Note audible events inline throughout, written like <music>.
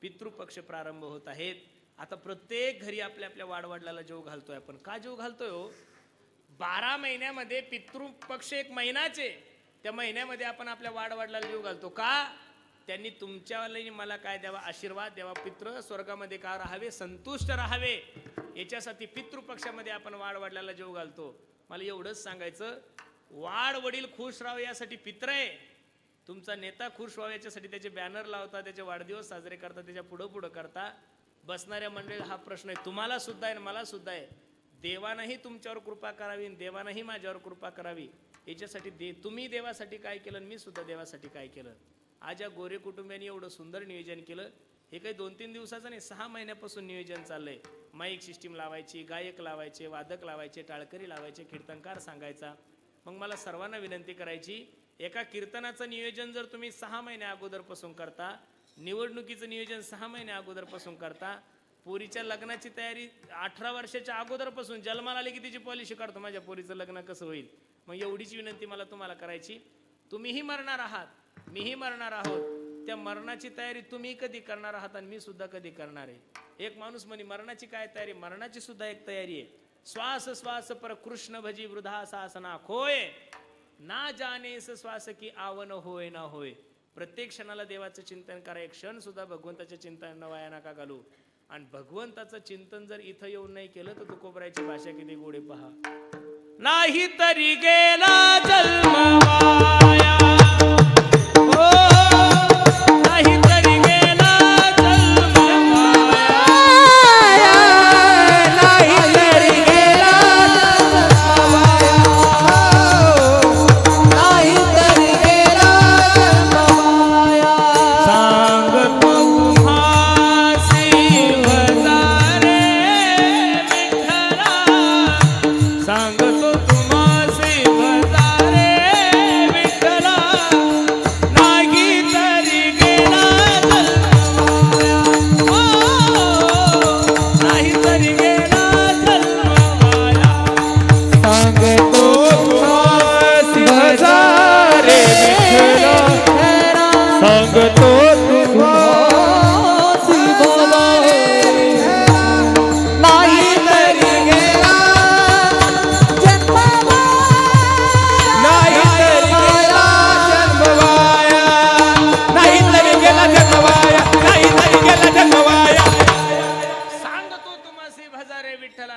पितृपक्ष प्रारंभ होत आहेत. आता प्रत्येक घरी आपल्या आपल्या वाडवडलाला जेव घालतोय आपण. का जेव घालतोय हो? बारा महिन्यामध्ये पितृपक्ष एक महिनाचे. त्या महिन्यामध्ये आपण आपल्या वाडवडलाला जीव घालतो. का? त्यांनी तुमच्या मला काय द्यावा? आशीर्वाद द्यावा. पितृ स्वर्गामध्ये का राहावे? संतुष्ट राहावे. याच्यासाठी पितृपक्षामध्ये आपण वाडवडिलाला जीव घालतो. मला एवढंच सांगायचं. वाड वडील खुश राहावे यासाठी पित्र आहे. तुमचा नेता खुश व्हावा याच्यासाठी त्याचे बॅनर लावता त्याचे वाढदिवस साजरे करता त्याच्या पुढं पुढं करता. बसणाऱ्या मंडळी हा प्रश्न आहे. तुम्हाला सुद्धा आहे आणि मला सुद्धा आहे. देवानंही तुमच्यावर कृपा करावी आणि देवानंही माझ्यावर कृपा करावी. याच्यासाठी दे तुम्ही देवासाठी काय केलं आणि मी सुद्धा देवासाठी काय केलं? आज या गोरे कुटुंबियांनी एवढं सुंदर नियोजन केलं. हे काही दोन तीन दिवसाचं नाही सहा महिन्यापासून नियोजन चाललंय. माईक सिस्टीम लावायची गायक लावायचे वादक लावायचे टाळकरी लावायचे कीर्तनकार सांगायचा. मग मला सर्वांना विनंती करायची एका कीर्तनाचं नियोजन जर तुम्ही सहा महिन्या अगोदरपासून करता निवडणुकीचं नियोजन सहा महिन्या अगोदरपासून करता पोरीच्या लग्नाची तयारी अठरा वर्षाच्या अगोदरपासून जन्माला आली की तिची पॉलिसी काढतो माझ्या पोरीचं लग्न कसं होईल? मग एवढीच विनंती मला तुम्हाला करायची. तुम्हीही मरणार आहात मीही मरणार आहोत. त्या मरणाची तयारी तुम्ही कधी करणार आहात आणि मी सुद्धा कधी करणार आहे? एक माणूस म्हणे मरणाची काय तयारी? मरणाची सुद्धा एक तयारी आहे. श्वास श्वास पर कृष्ण भजी वृद्धा सासना खोय. ना जानेस श्वास की आवन होय ना होय प्रत्येक क्षणाला देवाचं चिंतन करा. एक क्षण सुद्धा भगवंताच्या चिंतन वाया नका घालू. आणि भगवंताचं चिंतन जर इथं येऊन नाही केलं तर तुकोबरायची भाषा किती गोडे पहा. नाही तरी गेला जन्म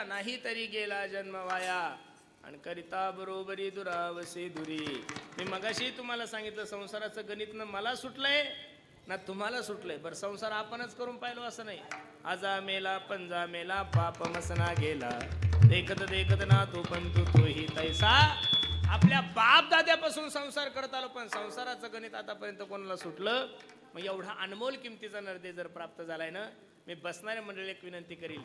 गेला नाही तरी गेला जन्म वाया. आणि करिता बरोबरी दुरावसे दुरी. मी मगाशी तुम्हाला सांगितलं संसाराचं गणित न मला सुटलंय ना तुम्हाला सुटलंय. बरं संसार आपणच करून पाहिलो असं नाही. आजा मेला पंजा मेला पाप मसना गेला. देखत देखत ना तो पण तू तोही तैसा. आपल्या बाप दाद्यापासून संसार करत आलो पण संसाराचं गणित आतापर्यंत कोणाला सुटलं? मग एवढा अनमोल किमतीचा निर्देश जर प्राप्त झालाय ना मी बसणाऱ्या मंडळी एक विनंती करील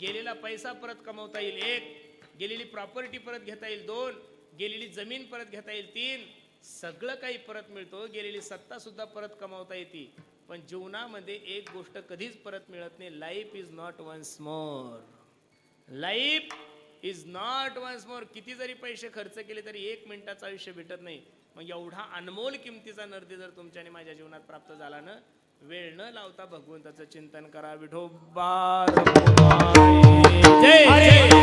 गेलेला पैसा परत कमवता येईल एक गेलेली प्रॉपर्टी परत घेता येईल दोन गेलेली जमीन परत घेता येईल तीन सगळं काही परत मिळतो गेलेली सत्ता सुद्धा परत कमावता येते. पण जीवनामध्ये एक गोष्ट कधीच परत मिळत नाही life is not once more life is not once more किती जरी पैसे खर्च केले तरी एक मिनिटाचं आयुष्य भेटत नाही. मग एवढा अनमोल किमतीचा नर्दी जर तुमच्याने माझ्या जीवनात प्राप्त झाला ना वेळ न लावता भगवंताचं चिंतन करा. विठोबा जय जय.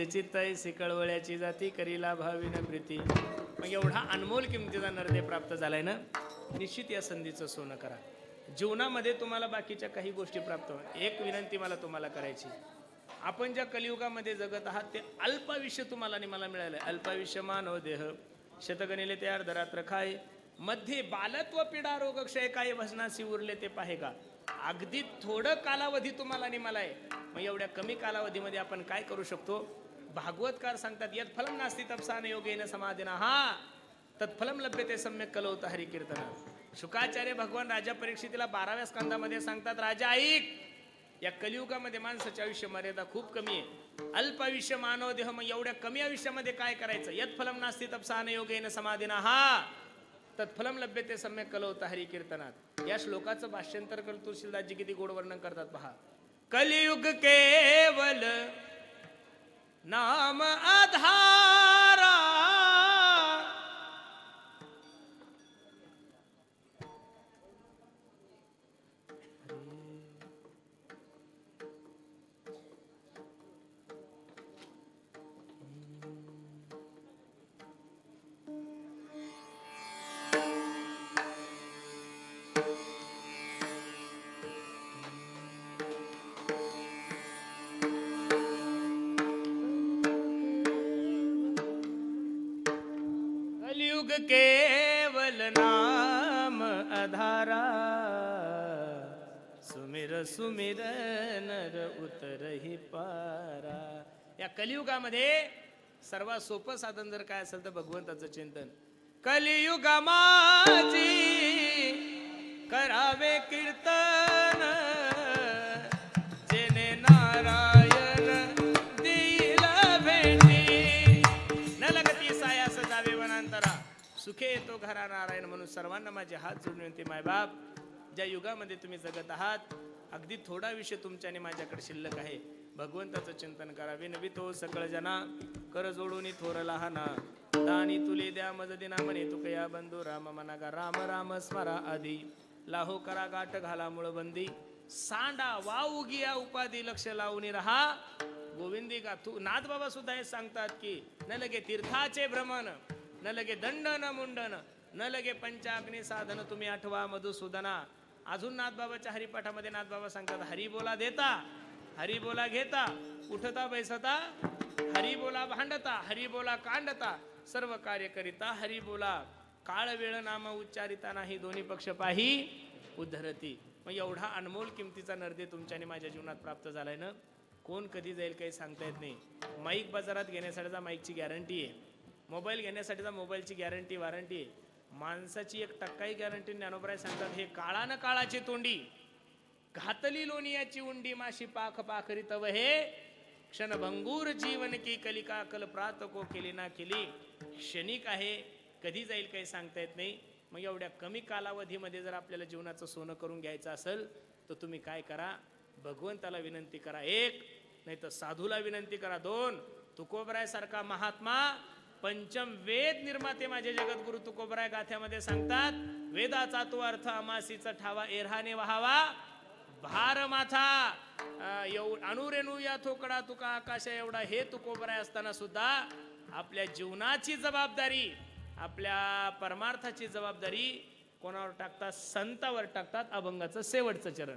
माऊलीचे चित्त कळवळ्याची जाती करीला भावीन प्रीती. मग एवढा अनमोल किमतीचा नरदे प्राप्त झालाय ना? निश्चित या संधीचं सोनं करा. जीवनामध्ये तुम्हाला बाकीच्या काही गोष्टी प्राप्त होणार. एक विनंती मला तुम्हाला करायची. आपण ज्या कलियुगामध्ये जगत आहात ते अल्पायुष्य तुम्हाला आणि मला मिळालं अल्पायुष्य मानव देह. शतगणिले ते अर्धरात्र खाय. मध्ये बालत्व पीडा रोग क्षय काय भजनाशी उरले ते पाहे का? अगदी थोडं कालावधी तुम्हाला आणि मला आहे मग एवढ्या कमी कालावधीमध्ये आपण काय करू शकतो? भागवतकार सांगतात यत फलम नास्ती तपसान योगेन समाधीना। हा तत्फलम लभ्यते सम्यक कलवत हरी कीर्तना शुकाचार्य भगवान राजा परीक्षितीला बाराव्या स्कंदामध्ये सांगतात राजा ऐक! या कलियुगामध्ये माणसाचे आयुष्य मर्यादा खूप कमी आहे. अल्प आयुष्य मानव देह मग एवढ्या कमी आयुष्यामध्ये काय करायचं? यत फलम नास्ती तपसान योगेन समाधीना। हा तत्फलम लभ्यते सम्यक कलवत हरी कीर्तनात या श्लोकाचं भाष्यंतर कर तुळशीदासजी किती गोड वर्णन करतात पहा. कलियुग केवल नाम कलियुग केवल नाम अधारा। सुमिर सुमिर नर उतरही पारा। या कलियुगामध्ये सर्वात सोपं साधन जर काय असेल तर भगवंताचं चिंतन. कलियुगा माझी करावे कीर्तन. सुखे येतो घरा नारायण म्हणून सर्वांना माझे हात जोडून विनंती मायबाप ज्या युगामध्ये तुम्ही जगत आहात अगदी थोडा विषय तुमच्या माझ्याकडे शिल्लक आहे. भगवंताचं चिंतन करा. विनवितो सकळ जना कर जोडून थोर लहाना. दानी तुले द्या मज दिना म्हणे तुकया बंधू राम मना गा राम राम स्मरा आधी. लाहो करा गाठ घाला मुळबंदी सांडा वाऊ गिया उपाधी लक्ष लावून राहा. गोविंदी का तू नाथ बाबा सुद्धा हे सांगतात की न लगे तीर्थाचे भ्रमण. न लगे दंड न मुंडन न लगे पंचाग्नी साधन तुम्ही आठवा मधुसूदना. अजून नाथबाबाच्या हरिपाठामध्ये नाथबाबा सांगतात हरी बोला देता हरी बोला घेता उठता बैसता हरी बोला भांडता हरी बोला कांडता सर्व कार्य करिता हरी बोला. काळ वेळ नाम उच्चारिता नाही दोन्ही पक्ष पाही उद्धरती. मग एवढा अनमोल किमतीचा नर्दे तुमच्याने माझ्या जीवनात प्राप्त झालाय ना कोण कधी जाईल काही सांगता येत नाही. माईक बाजारात घेण्यासाठीचा माईकची गॅरंटी आहे. मोबाईल घेण्यासाठीचा मोबाईलची गॅरंटी वॉरंटी. आहे माणसाची एक टक्काही गॅरंटी ज्ञानोबराय सांगतात हे काळानं काळाची तोंडी घातली लोणियाची उंडी माशी पाख पाखरी तव हे क्षणभंगूर जीवन की कलिका कल प्रात को केली ना केली. क्षणिक आहे कधी जाईल काही सांगता येत नाही. मग एवढ्या कमी कालावधीमध्ये जर आपल्याला जीवनाचं सोनं करून घ्यायचं असेल तर तुम्ही काय करा? भगवंताला विनंती करा एक नाही तर साधूला विनंती करा दोन. तुकोबरायसारखा महात्मा पंचम वेद निर्माते माझे जगद्गुरु तुकोबराय गाथ्यामध्ये सांगतात वेदाचा तो अर्थ अमासीचा ठावा एरहाने वहावा. भार माथा एव अणुरेणू या थोकडा तुका आकाशा एवढा हे तुकोबराय असताना सुद्धा आपल्या जीवनाची जबाबदारी आपल्या परमार्थाची जबाबदारी कोणावर टाकतात? संतावर टाकतात अभंगाचं शेवटचं चरण.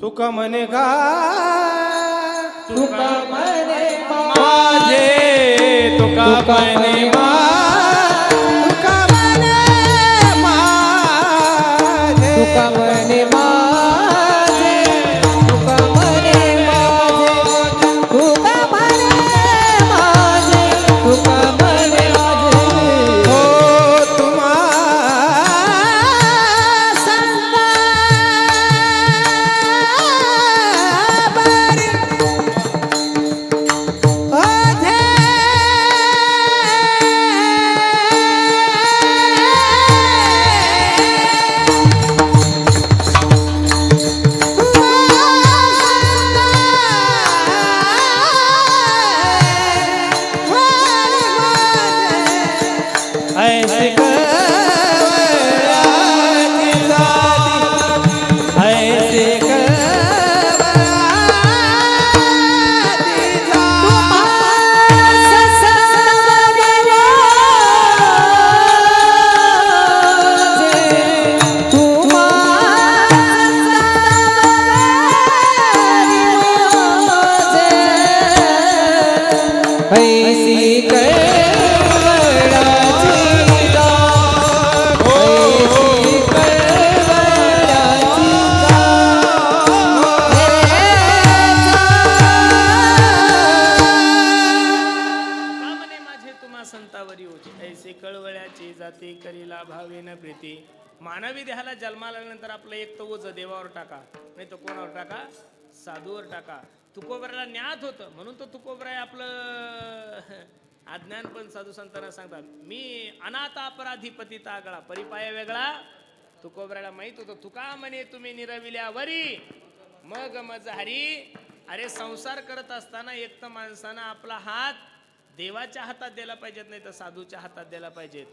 तुका म्हणे गा तुका म्हणे माझे तुका म्हणे मा मानवी देहाला जन्माला आल्यानंतर आपलं एक तर ओझं देवावर टाका. नाही तर कोणावर टाका? साधूवर टाका. तुकोबऱ्याला ज्ञात होतं. म्हणून तो तुकोबराय आपलं <laughs> अज्ञान पण साधू संतांना सांगतात. मी अनाथ अपराधीपती तागळा आगळा परिपाय वेगळा. तुकोबऱ्याला माहीत होतं तुका म्हणे तुम्ही निरविल्यावरी. मग मज हरी अरे संसार करत असताना एक तर माणसानं आपला हात देवाच्या हातात द्यायला पाहिजेत नाही तर साधूच्या हातात द्यायला पाहिजेत.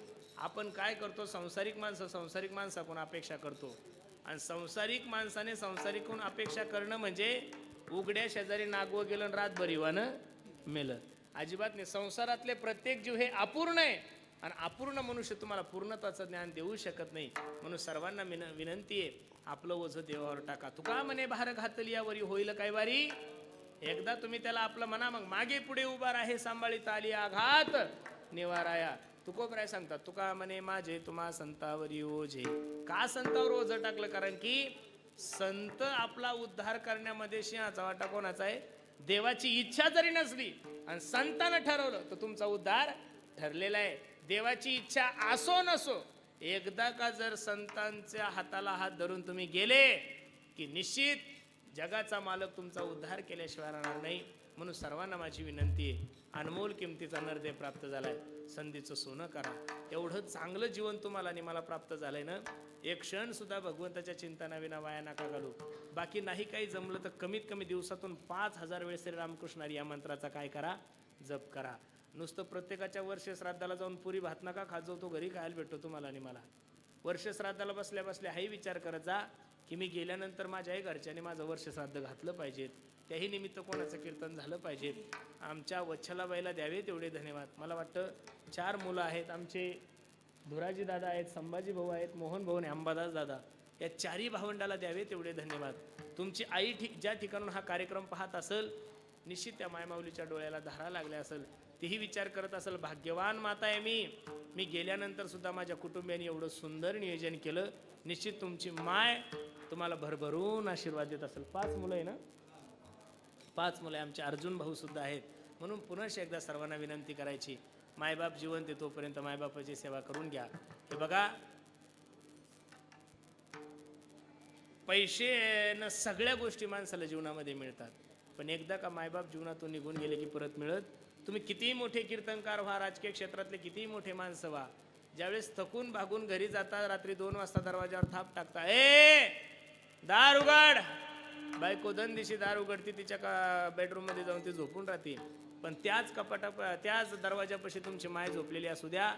आपण काय करतो? संसारिक माणसं संसारिक माणसाकडून अपेक्षा करतो. आणि संसारिक माणसाने संसारिकून अपेक्षा करणं म्हणजे उघड्या शेजारी नागवं गेलं आणि रातभर इवानं मेलं. अजिबात नाही. संसारातले प्रत्येक जीव हे अपूर्ण आहे. आणि अपूर्ण मनुष्य तुम्हाला पूर्णत्वाचं ज्ञान देऊ शकत नाही. म्हणून सर्वांना विन विनंती आहे आपलं ओझं देवावर टाका. तुका म्हणे भार घातली यावरी होईल काय वारी? एकदा तुम्ही त्याला आपलं म्हणा मग मागे पुढे उभा राहे सांभाळीत आली आघात निवाराया. तुकोबराय सांगतात तुका म्हणे माझे तुम्हा संतावरी ओझे. का संतावर ओझं टाकलं? कारण की संत आपला उद्धार करण्यामध्ये सिंहाचा वाटा कोणाचा आहे? देवाची इच्छा जरी नसली आणि संतानं ठरवलं तर तुमचा उद्धार ठरलेला आहे. देवाची इच्छा असो नसो एकदा का जर संतांच्या हाताला हात धरून तुम्ही गेले की निश्चित जगाचा मालक तुमचा उद्धार केल्याशिवाय राहणार नाही. म्हणून सर्वांना माझी विनंती आहे अनमोल किमतीचा नरदे प्राप्त झाला आहे संधीचं सोनं करा. एवढं चांगलं जीवन तुम्हाला आणि मला प्राप्त आहे ना एक क्षणसुद्धा भगवंताच्या चिंतनाविना वाया नका घालू. बाकी नाही काही जमलं तर कमीत कमी दिवसातून पाच हजार वेळेस श्री रामकृष्णारी या मंत्राचा काय करा? जप करा. नुसतं प्रत्येकाच्या वर्ष श्राद्धाला जाऊन पुरी भात नका खाजवतो तो घरी खायला भेटतो तुम्हाला आणि मला. वर्ष श्राद्धाला बसल्या बसल्या हाही विचार करत जा की मी गेल्यानंतर माझ्याही घरच्याने माझं वर्ष श्राद्ध घातलं पाहिजेत. त्याही निमित्त कोणाचं कीर्तन झालं पाहिजे. आमच्या वच्छलाबाईला द्यावे तेवढे धन्यवाद. मला वाटतं चार मुलं आहेत. आमचे धुराजी दादा आहेत संभाजी भाऊ आहेत मोहन भाऊ आणि अंबादास दादा. या चारही भावंडाला द्यावे तेवढे धन्यवाद. तुमची आई ठि ज्या ठिकाणून हा कार्यक्रम पाहत असेल निश्चित त्या मायमाऊलीच्या डोळ्याला धारा लागल्या असेल. तीही विचार करत असेल भाग्यवान माता आहे मी. मी गेल्यानंतर सुद्धा माझ्या कुटुंबियांनी एवढं सुंदर नियोजन केलं. निश्चित तुमची माय तुम्हाला भरभरून आशीर्वाद देत असेल. पाच मुलं आहे ना? पाच मुले आमचे अर्जुन भाऊ सुद्धा आहेत. म्हणून पुनश एकदा सर्वांना विनंती करायची. मायबाप जिवंत आहे तोपर्यंत मायबापाची सेवा करून घ्या. हे बघा. पैसे न सगळ्या गोष्टी माणसाला जीवनामध्ये मिळतात. पण एकदा का मायबाप जीवनातून निघून गेले की परत मिळत? तुम्ही कितीही मोठे कीर्तनकार व्हा राजकीय क्षेत्रातले कितीही मोठे माणसं व्हा. ज्यावेळेस थकून भागून घरी जाता रात्री दोन वाजता दरवाजावर थाप टाकता ए दार उघड. बायको दन दिशी दार उघडती तिच्या का बेडरूममध्ये जाऊन ती झोपून राहते. पण त्याच कपाटा त्याच दरवाजापाशी तुमची माय झोपलेली असू द्या.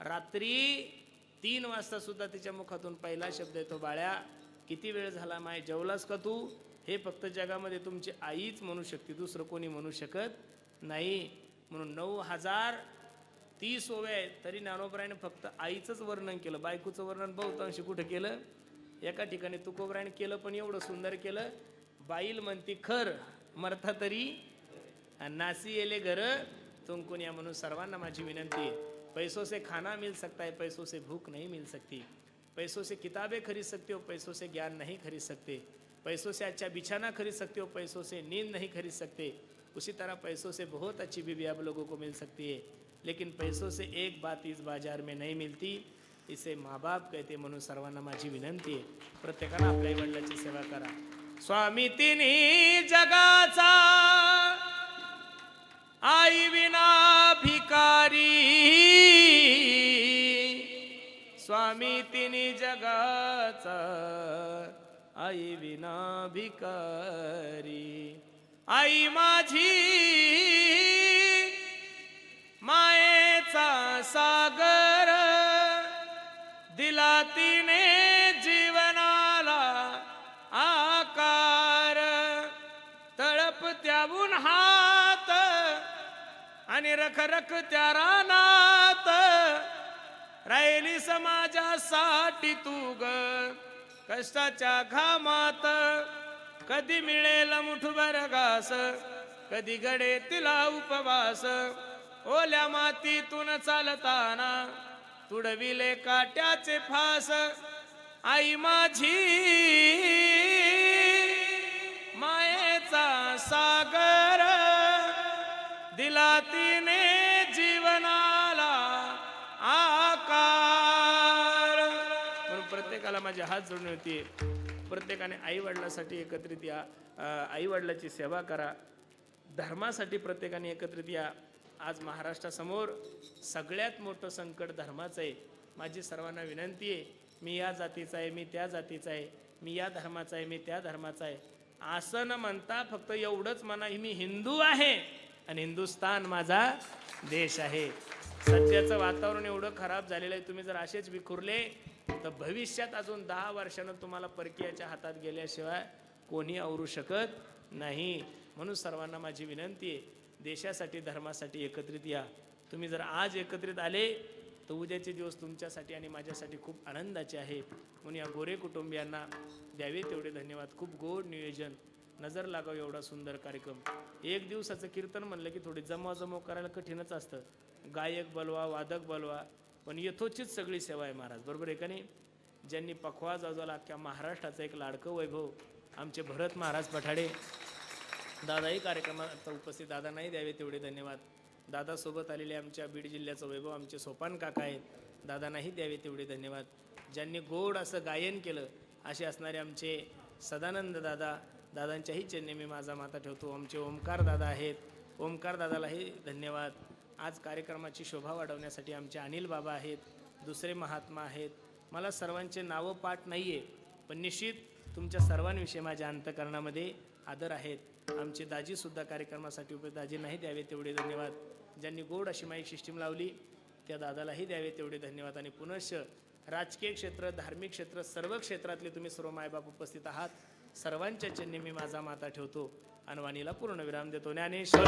रात्री तीन वाजता सुद्धा तिच्या मुखातून पहिला शब्द येतो बाळ्या किती वेळ झाला माय जेवलास का तू? हे फक्त जगामध्ये तुमची आईच म्हणू शकते दुसरं कोणी म्हणू शकत नाही. म्हणून नऊ हजार तीस ओवे आहेत तरी ज्ञानोबरायने फक्त आईचंच वर्णन केलं बायकोचं वर्णन बहुतांशी कुठं केलं? एका ठिकाणी तुकोबरायने केलं पण एवढं सुंदर केलं बाईल म्हणती खर मरता तरी नासी येले घर तुमकून या म्हणून सर्वांना माझी विनंती आहे. पैसों से खाना मिल सकता है पैसों से भूख नहीं मिल सकती. पैसों से किताबें खरीद सकते हो पैसों से ज्ञान नहीं खरीद सकते. पैसों से अच्छा बिछाना खरीद सकते हो पैसों से नींद नहीं खरीद सकते. उसी तरह पैसों से बहुत अच्छी बीवी आप लोगों को मिल सकती है. लेकिन पैसों से एक बात इस बाजार में नहीं मिलती इसे माँ बाप कहते म्हणून सर्वांना माझी विनंती आहे प्रत्येकाला आपल्या वडिलाची सेवा करा. स्वामी तिन्ही जगाचा आई विना भिकारी स्वामी तिन्ही जगाचा आई विना भिकारी आई माझी मायेचा सागर दिला तिने दाबून हात आणि रख रख त्या रानात. राहिली समाजासाठी तू ग कष्टाच्या घामात. कधी मिळेल मुठभर घास कधी घडे तिला उपवास. ओल्या मातीतून चालताना तुडविले काट्याचे फास. आई माझी मायेचा सागर. दिला तिने जीवनाला आकार. म्हणून प्रत्येकाला माझी हात जोडून होती प्रत्येकाने आईवडिलासाठी एकत्रित या आईवडिलाची सेवा करा. धर्मासाठी प्रत्येकाने एकत्रित या. आज महाराष्ट्रासमोर सगळ्यात मोठं संकट धर्माचं आहे. माझी सर्वांना विनंती आहे. मी या जातीचा आहे मी त्या जातीचा आहे. मी या धर्माचा आहे मी त्या धर्माचा आहे. असं न म्हणता फक्त एवढंच म्हणा मी हिंदू आहे आणि हिंदुस्तान माझा देश आहे. सध्याचं वातावरण एवढं खराब झालेलं आहे तुम्ही जर असेच विखुरले तर भविष्यात अजून दहा वर्षानं तुम्हाला परकीयाच्या हातात गेल्याशिवाय कोणी आवरू शकत नाही. म्हणून सर्वांना माझी विनंती आहे देशासाठी धर्मासाठी एकत्रित या. तुम्ही जर आज एकत्रित आले तर उद्याचे दिवस तुमच्यासाठी आणि माझ्यासाठी खूप आनंदाचे आहे. म्हणून या गोरे कुटुंबियांना द्यावे तेवढे धन्यवाद. खूप गोड नियोजन. नजर लागावं एवढा सुंदर कार्यक्रम. एक दिवसाचं कीर्तन म्हणलं की थोडी जमवाजमव करायला कठीणच असतं. गायक बलवा वादक बलवा पण यथोचित सगळी सेवा आहे महाराज. बरोबर आहे का नाही? ज्यांनी पखवा जाजवला अख्ख्या महाराष्ट्राचं एक लाडकं वैभव आमचे भरत महाराज पठाडे. दादाही कार्यक्रमात उपस्थित दादा नाही द्यावे तेवढे धन्यवाद. दादासोबत आलेले आमच्या बीड जिल्ह्याचं वैभव आमचे सोपान काका आहेत. दादांनाही द्यावे तेवढे धन्यवाद. ज्यांनी गोड असं गायन केलं असे असणारे आमचे सदानंद दादा दादांच्याही चरणी मी माझा माता ठेवतो. आमचे ओमकार दादा आहेत. ओमकार दादालाही धन्यवाद. आज कार्यक्रमाची शोभा वाढवण्यासाठी आमचे अनिल बाबा आहेत दुसरे महात्मा आहेत. मला सर्वांचे नावं पाठ नाही आहे पण निश्चित तुमच्या सर्वांविषयी माझ्या अंतकरणामध्ये आदर आहेत. आमचे दाजीसुद्धा कार्यक्रमासाठी उपयोग दाजी नाही द्यावे तेवढे धन्यवाद. ज्यांनी गोड अशी माईक सिस्टीम लावली त्या दादालाही द्यावे तेवढे धन्यवाद. आणि पुनश्च राजकीय क्षेत्र धार्मिक क्षेत्र सर्व क्षेत्रातले तुम्ही सर्व मायबाप उपस्थित आहात. सर्वांच्या चरणी मी माझा माता ठेवतो. अनवाणीला पूर्ण विराम देतो. ज्ञानेश्वर